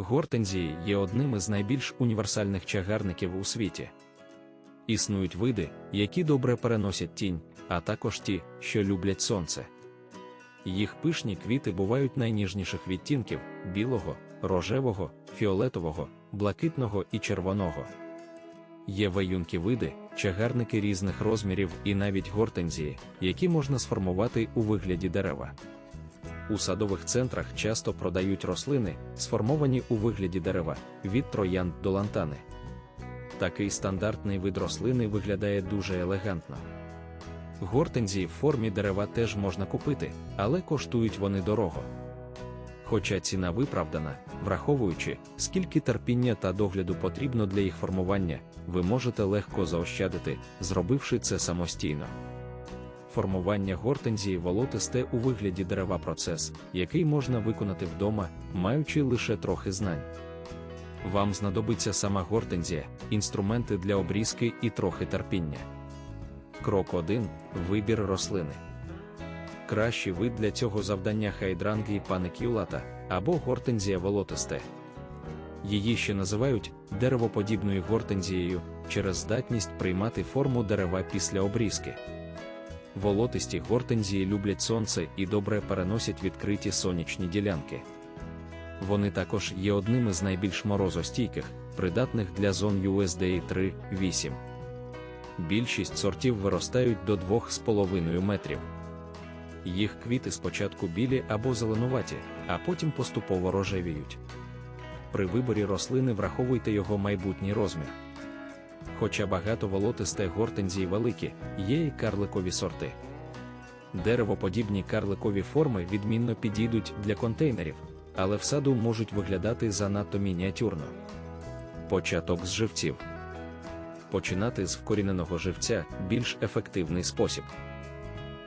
Гортензії є одним із найбільш універсальних чагарників у світі. Існують види, які добре переносять тінь, а також ті, що люблять сонце. Їх пишні квіти бувають найніжніших відтінків білого, рожевого, фіолетового, блакитного і червоного. Є ваюнки види, чагарники різних розмірів і навіть гортензії, які можна сформувати у вигляді дерева. У садових центрах часто продають рослини, сформовані у вигляді дерева, від троянд до лантани. Такий стандартний вид рослини виглядає дуже елегантно. Гортензії в формі дерева теж можна купити, але коштують вони дорого. Хоча ціна виправдана, враховуючи, скільки терпіння та догляду потрібно для їх формування, ви можете легко заощадити, зробивши це самостійно. Формування гортензії волотисте у вигляді дерева процес, який можна виконати вдома, маючи лише трохи знань. Вам знадобиться сама гортензія, інструменти для обрізки і трохи терпіння. Крок 1. Вибір рослини. Кращий вид для цього завдання хайдрангії паникюлата або гортензія волотисте. Її ще називають деревоподібною гортензією через здатність приймати форму дерева після обрізки. Волотисті гортензії люблять сонце і добре переносять відкриті сонячні ділянки. Вони також є одним із найбільш морозостійких, придатних для зон USDA 3-8. Більшість сортів виростають до 2,5 метрів. Їх квіти спочатку білі або зеленуваті, а потім поступово рожевіють. При виборі рослини враховуйте його майбутній розмір. Хоча багато волотисте гортензії великі, є і карликові сорти. Деревоподібні карликові форми відмінно підійдуть для контейнерів, але в саду можуть виглядати занадто мініатюрно. Початок з живців. Починати з вкоріненого живця більш ефективний спосіб.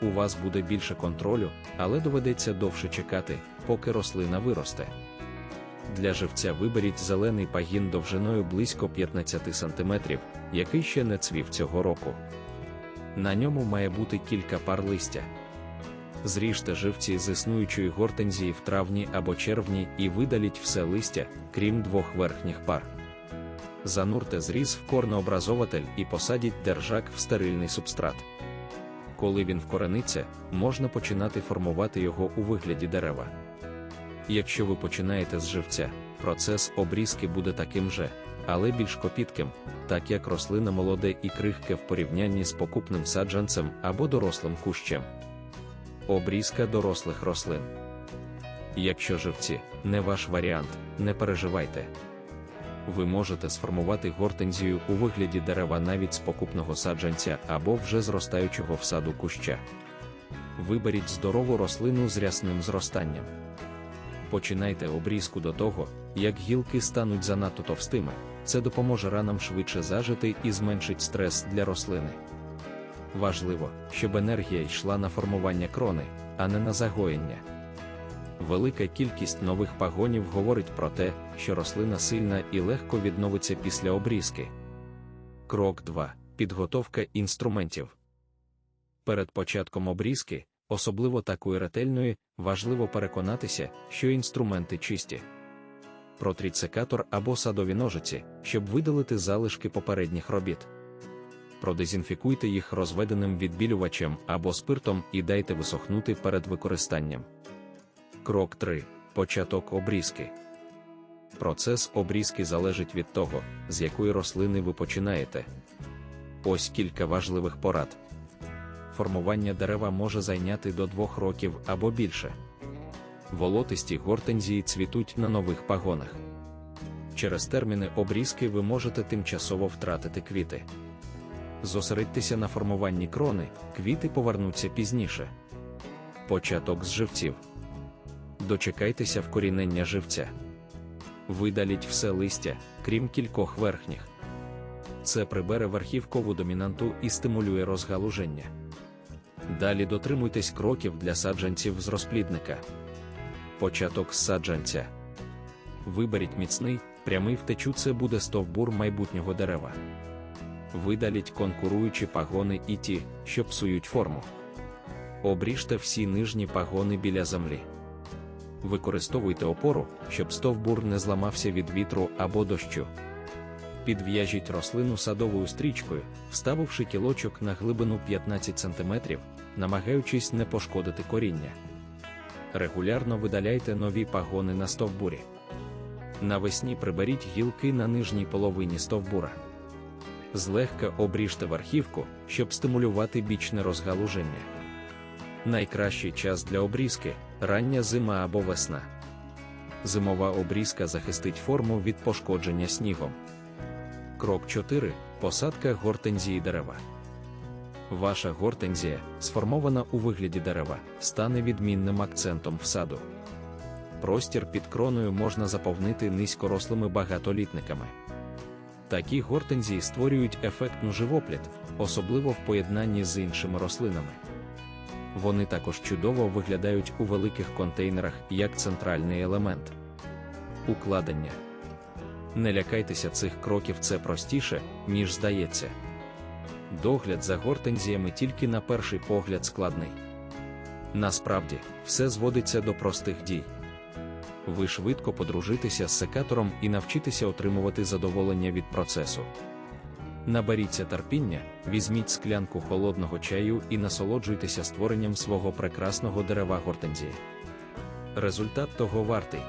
У вас буде більше контролю, але доведеться довше чекати, поки рослина виросте. Для живця виберіть зелений пагін довжиною близько 15 см, який ще не цвів цього року. На ньому має бути кілька пар листя. Зріжте живці з існуючої гортензії в травні або червні і видаліть все листя, крім двох верхніх пар. Занурте зріз в корнообразователь і посадіть держак в стерильний субстрат. Коли він вкорениться, можна починати формувати його у вигляді дерева. Якщо ви починаєте з живця, процес обрізки буде таким же, але більш копітким, так як рослина молоде і крихке в порівнянні з покупним саджанцем або дорослим кущем. Обрізка дорослих рослин. Якщо живці не ваш варіант, не переживайте. Ви можете сформувати гортензію у вигляді дерева навіть з покупного саджанця або вже зростаючого в саду куща. Виберіть здорову рослину з рясним зростанням. Починайте обрізку до того, як гілки стануть занадто товстими, це допоможе ранам швидше зажити і зменшить стрес для рослини. Важливо, щоб енергія йшла на формування крони, а не на загоєння. Велика кількість нових пагонів говорить про те, що рослина сильна і легко відновиться після обрізки. Крок 2. Підготовка інструментів. Перед початком обрізки, особливо такої ретельної, важливо переконатися, що інструменти чисті. Протріть секатор або садові ножиці, щоб видалити залишки попередніх робіт. Продезінфікуйте їх розведеним відбілювачем або спиртом і дайте висохнути перед використанням. Крок 3. Початок обрізки. Процес обрізки залежить від того, з якої рослини ви починаєте. Ось кілька важливих порад. Формування дерева може зайняти до 2 років або більше. Волотисті гортензії цвітуть на нових пагонах. Через терміни обрізки ви можете тимчасово втратити квіти. Зосередьтеся на формуванні крони, квіти повернуться пізніше. Початок з живців. Дочекайтеся вкорінення живця. Видаліть все листя, крім кількох верхніх. Це прибере верхівкову домінанту і стимулює розгалуження. Далі дотримуйтесь кроків для саджанців з розплідника. Початок з саджанця. Виберіть міцний, прямий втечу це буде стовбур майбутнього дерева. Видаліть конкуруючі пагони і ті, що псують форму. Обріжте всі нижні пагони біля землі. Використовуйте опору, щоб стовбур не зламався від вітру або дощу. Підв'яжіть рослину садовою стрічкою, вставивши кілочок на глибину 15 см, намагаючись не пошкодити коріння. Регулярно видаляйте нові пагони на стовбурі. Навесні приберіть гілки на нижній половині стовбура. Злегка обріжте верхівку, щоб стимулювати бічне розгалуження. Найкращий час для обрізки рання зима або весна. Зимова обрізка захистить форму від пошкодження снігом. Крок 4. Посадка гортензії дерева. Ваша гортензія, сформована у вигляді дерева, стане відмінним акцентом в саду. Простір під кроною можна заповнити низькорослими багатолітниками. Такі гортензії створюють ефектну живопліт, особливо в поєднанні з іншими рослинами. Вони також чудово виглядають у великих контейнерах як центральний елемент. Укладення. Не лякайтеся цих кроків, це простіше, ніж здається. Догляд за гортензіями тільки на перший погляд складний. Насправді, все зводиться до простих дій. Ви швидко подружитеся з секатором і навчитеся отримувати задоволення від процесу. Наберіться терпіння, візьміть склянку холодного чаю і насолоджуйтеся створенням свого прекрасного дерева гортензії. Результат того вартий.